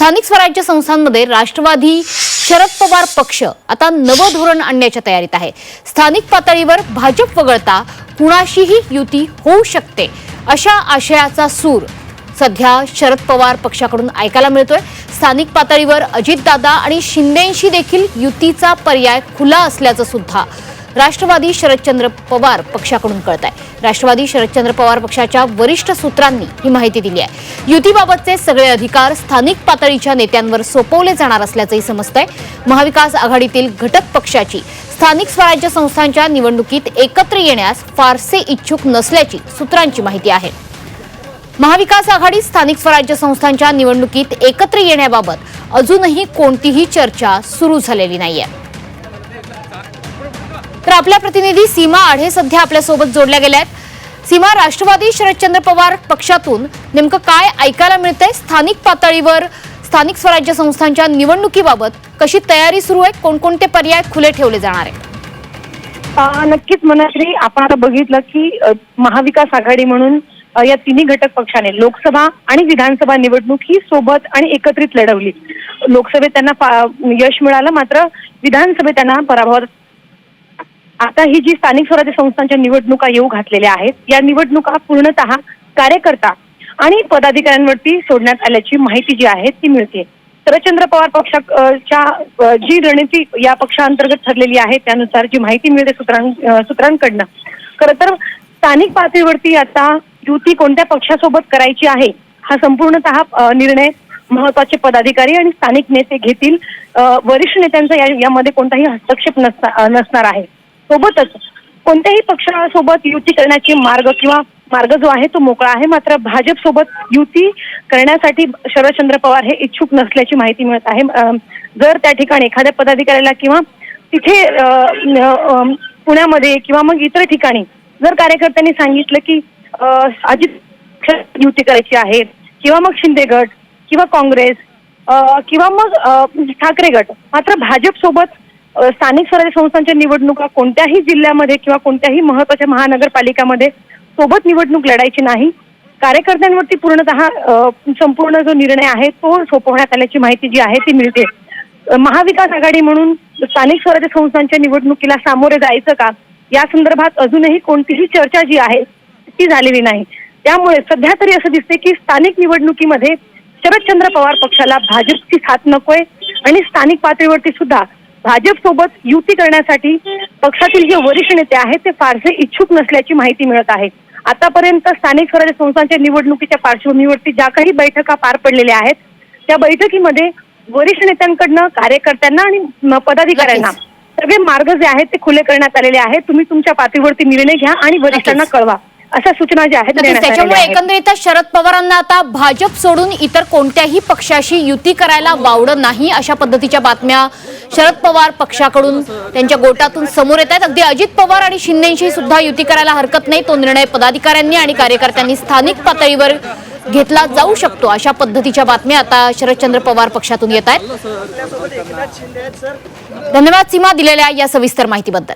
स्थानिक स्वराज्य संस्थांमध्ये राष्ट्रवादी शरद पवार पक्ष आता नवं धोरण आणण्याच्या तयारीत आहे. स्थानिक पातळीवर भाजप वगळता कुणाशीही युती होऊ शकते अशा आशयाचा सूर सध्या शरद पवार पक्षाकडून ऐकायला मिळतोय. स्थानिक पातळीवर अजितदादा आणि शिंदेशी देखील युतीचा पर्याय खुला असल्याचं सुद्धा राष्ट्रवादी शरदचंद्र पवार पक्षाकडून कळत आहे राष्ट्रवादी शरदचंद्र पवार पक्षाच्या वरिष्ठ सूत्रांनी ही माहिती दिली आहे. युतीबाबतचे सगळे अधिकार स्थानिक पातळीच्या नेत्यांवर सोपवले जाणार असल्याचंही समजतंय. महाविकास आघाडीतील घटक पक्षाची स्थानिक स्वराज्य संस्थांच्या निवडणुकीत एकत्र येण्यास फारसे इच्छुक नसल्याची सूत्रांची माहिती आहे. महाविकास आघाडी स्थानिक स्वराज्य संस्थांच्या निवडणुकीत एकत्र येण्याबाबत अजूनही कोणतीही चर्चा सुरू झालेली नाहीये. तर आपल्या प्रतिनिधी सीमा आढे सध्या आपल्यासोबत जोडल्या गेल्या आहेत. सीमा राष्ट्रवादी शरदचंद्र पवार पक्षातून नेमकं काय ऐकायला मिळतंय? स्थानिक पातळीवर स्थानिक स्वराज्य संस्थांच्या निवडणुकीबाबत कशी तयारी सुरू आहे? कोणकोणते पर्याय खुले ठेवले जाणार आहेत? नक्कीच मनाश्री आपण आता बघितलं की महाविकास आघाडी म्हणून या तिन्ही घटक पक्षाने लोकसभा आणि विधानसभा निवडणूक ही सोबत आणि एकत्रित लढवली. लोकसभेत त्यांना यश मिळालं मात्र विधानसभेत त्यांना पराभव आता ही जी स्थानिक स्वराज्य संस्थांच्या निवडणुका येऊ घातलेल्या आहेत या निवडणुका पूर्णतः कार्यकर्ता आणि पदाधिकाऱ्यांवरती सोडण्यात आल्याची माहिती जी आहे ती मिळते. शरदचंद्र पवार पक्षाच्या जी रणनीती या पक्षांतर्गत ठरलेली आहे त्यानुसार जी माहिती मिळते सूत्रां सूत्रांकडनं. खरं तर स्थानिक पातळीवरती आता युती कोणत्या पक्षासोबत करायची आहे हा संपूर्णतः निर्णय महत्त्वाचे पदाधिकारी आणि स्थानिक नेते घेतील. वरिष्ठ नेत्यांचा यामध्ये कोणताही हस्तक्षेप नसणार आहे. सोबतच कोणत्याही पक्षासोबत युती करण्याची मार्ग किंवा मार्ग जो आहे तो मोकळा आहे. मात्र भाजप सोबत युती करण्यासाठी शरदचंद्र पवार हे इच्छुक नसल्याची माहिती मिळत आहे. जर त्या ठिकाणी एखाद्या पदाधिकाऱ्याला किंवा तिथे पुण्यामध्ये किंवा मग इतर ठिकाणी जर कार्यकर्त्यांनी सांगितलं की अजित युती करायची आहे किंवा मग शिंदे गट किंवा काँग्रेस किंवा मग ठाकरे गट मात्र भाजप सोबत स्थानिक स्वराज्य संस्थांच्या निवडणुका कोणत्याही जिल्ह्यामध्ये किंवा कोणत्याही महत्त्वाच्या महानगरपालिकामध्ये सोबत निवडणूक लढायची नाही. कार्यकर्त्यांवरती पूर्णतः संपूर्ण जो निर्णय आहे तो सोपवण्यात आल्याची माहिती जी आहे ती मिळते. महाविकास आघाडी म्हणून स्थानिक स्वराज्य संस्थांच्या निवडणुकीला सामोरे जायचं का? या संदर्भात अजूनही कोणतीही चर्चा जी आहे ती झालेली नाही. त्यामुळे सध्या तरी असं दिसते की स्थानिक निवडणुकीमध्ये शरदचंद्र पवार पक्षाला भाजपची साथ नकोय आणि स्थानिक पातळीवरती सुद्धा भाजप सोबत युती करण्यासाठी पक्षातील जे वरिष्ठ नेते आहेत ते फारसे इच्छुक नसल्याची माहिती मिळत आहे. आतापर्यंत स्थानिक स्वराज्य संस्थांच्या निवडणुकीच्या पार्श्वभूमीवरती ज्या काही बैठका पार पडलेल्या आहेत त्या बैठकीमध्ये वरिष्ठ नेत्यांकडनं कार्यकर्त्यांना आणि पदाधिकाऱ्यांना सगळे मार्ग जे आहेत ते खुले करण्यात आलेले आहेत. तुम्ही तुमच्या पातळीवरती निर्णय घ्या आणि वरिष्ठांना कळवा. अशा सूचना ज्या आहेत त्याच्यामुळे आहेत. एकंदरीतच शरद पवारांना आता भाजप सोडून इतर कोणत्याही पक्षाशी युती करायला वावडं नाही अशा पद्धतीच्या बातम्या शरद पवार पक्षाकडून त्यांच्या गोटातून समोर येत आहेत. अगदी अजित पवार आणि शिंदेशी सुद्धा युती करायला हरकत नाही. तो निर्णय पदाधिकाऱ्यांनी आणि कार्यकर्त्यांनी स्थानिक पातळीवर घेतला जाऊ शकतो अशा पद्धतीच्या बातम्या आता शरदचंद्र पवार पक्षातून येत आहेत. धन्यवाद सीमा दिलेल्या या सविस्तर माहितीबद्दल.